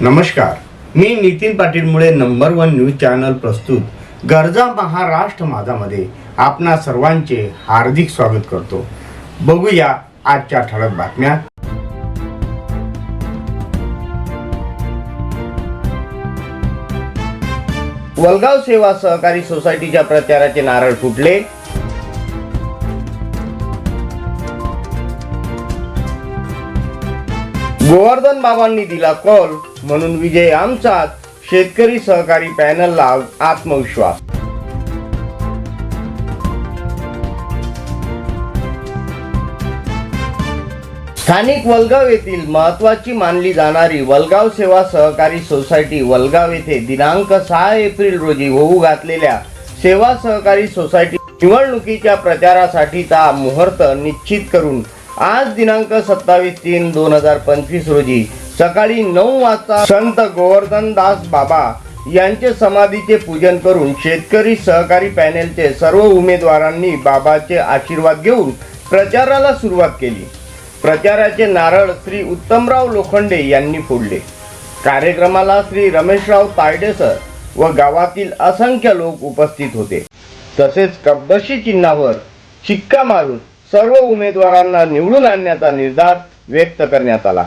नमस्कार. मी नितीन पाटील मुळे number one news channel प्रस्तुत गरजा महाराष्ट्र माझामध्ये आपणा सर्वांचे हार्दिक स्वागत करतो. बघूया आजच्या ठळक बातम्या. वलगाव सेवा सहकारी सोसायटीच्या प्रचाराचे नारळ फुटले. गोवर्धन बाबांनी दिला कॉल म्हणून विजय आमचाच शेतकरी सहकारी पॅनलला आत्मविश्वास. स्थानिक वलगाव येथील महत्वाची मानली जाणारी वलगाव सेवा सहकारी सोसायटी वलगाव येथे दिनांक सहा एप्रिल रोजी होऊ घातलेल्या सेवा सहकारी सोसायटी निवडणुकीच्या प्रचारासाठीचा मुहूर्त निश्चित करून आज दिनांक सत्तावीस तीन दोन हजार पंचवीस रोजी सकाळी नऊ वाजता संत गोवर्धन दास बाबा यांचे समाधीचे पूजन करून शेतकरी सहकारी पॅनेलचे सर्व उमेदवारांनी बाबाचे आशीर्वाद घेऊन प्रचाराला सुरुवात केली. प्रचाराचे नारळ श्री उत्तमराव लोखंडे यांनी फोडले. कार्यक्रमाला श्री रमेशराव तायडेसर व गावातील असंख्य लोक उपस्थित होते. तसेच कपदशी चिन्हावर शिक्का मारून सर्व उमेदवारांना निवडून आणण्याचा निर्धार व्यक्त करण्यात आला.